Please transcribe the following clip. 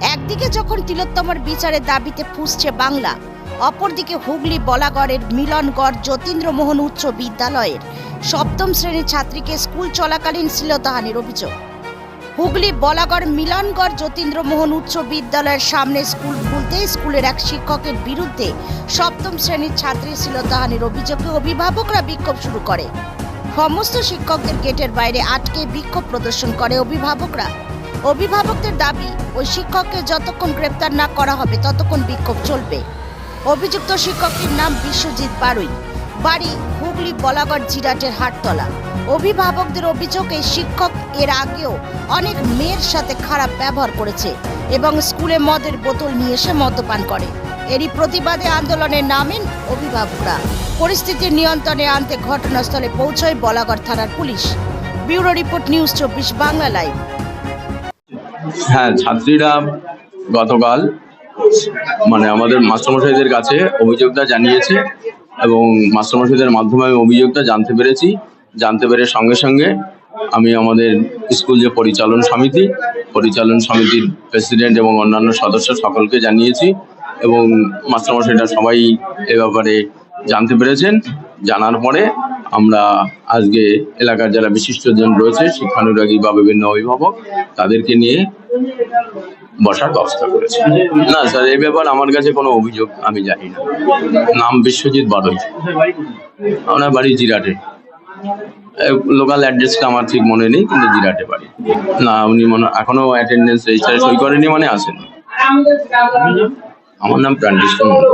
একদিকে যখন তিলোত্তমার বিচারের দাবিতে ফুসছে বাংলা, অপরদিকে হুগলি, বলাগড়ের মিলনগড়, যতীন্দ্রমোহন উচ্চ বিদ্যালয়ের সপ্তম শ্রেণির ছাত্রীকে স্কুল চলাকালীন শ্লীলতাহানির অভিযোগ। হুগলি, বলাগড়, মিলনগড়, যতীন্দ্রমোহন উচ্চ বিদ্যালয়ের সামনে স্কুল খুলতে স্কুলের এক শিক্ষকের বিরুদ্ধে সপ্তম শ্রেণির ছাত্রী শ্লীলতাহানির অভিযোগে অভিভাবকরা বিক্ষোভ শুরু করে। সমস্ত শিক্ষকদের গেটের বাইরে আটকে বিক্ষোভ প্রদর্শন করে অভিভাবকরা। অভিভাবকদের দাবি, ওই শিক্ষককে যতক্ষণ গ্রেপ্তার না করা হবে, ততক্ষণ বিক্ষোভ চলবে। অভিযুক্ত শিক্ষকটির নাম বিশ্বজিৎ বারুই। বাড়ি হুগলি বলাগড় জিরাটের হাটতলা। অভিভাবকদের অভিযোগ, এই শিক্ষক এর আগেও অনেক মেয়ের সাথে খারাপ ব্যবহার করেছে এবং স্কুলে মদের বোতল নিয়ে এসে মদ্যপান করে। এরই প্রতিবাদে আন্দোলনে নামেন অভিভাবকরা। পরিস্থিতি নিয়ন্ত্রণে আনতে ঘটনাস্থলে পৌঁছয় বলাগড় থানার পুলিশ। ব্যুরো রিপোর্ট নিউজ চব্বিশ বাংলা লাইভ। হ্যাঁ ছাত্রীরা গতকাল মানে আমাদের মাস্টারমশাইদের কাছে অভিযোগটা জানিয়েছে এবং মাস্টারমশাইদের মাধ্যমে আমি অভিযোগটা জানতে পেরেছি। জানতে পেরে সঙ্গে সঙ্গে আমি আমাদের স্কুল যে পরিচালন সমিতি, পরিচালন সমিতির প্রেসিডেন্ট এবং অন্যান্য সদস্য সকলকে জানিয়েছি এবং মাস্টারমশাইরা সবাই এ ব্যাপারে জানতে পেরেছেন। জানার পরে আমরা আজকে এলাকার যারা বিশিষ্টজন রয়েছে, শিক্ষানুরাগী বা বিভিন্ন অভিভাবক, তাদেরকে নিয়ে বসার ব্যবস্থা করেছি। না, স্যার এই ব্যাপার আমার কাছে কোনো অভিযোগ, আমি জানি না। নাম বিশ্বজিৎ বারই আমার বাড়ি জিরাটে। লোকাল অ্যাড্রেসটা আমার ঠিক মনে নেই, কিন্তু জিরাটে বাড়ি। না, উনি মনে এখনও অ্যাটেন্ডেন্স রেজিস্টারে সই করেনি মানে আসেন। আমার নাম প্রাণকৃষ্ণ মন্ডল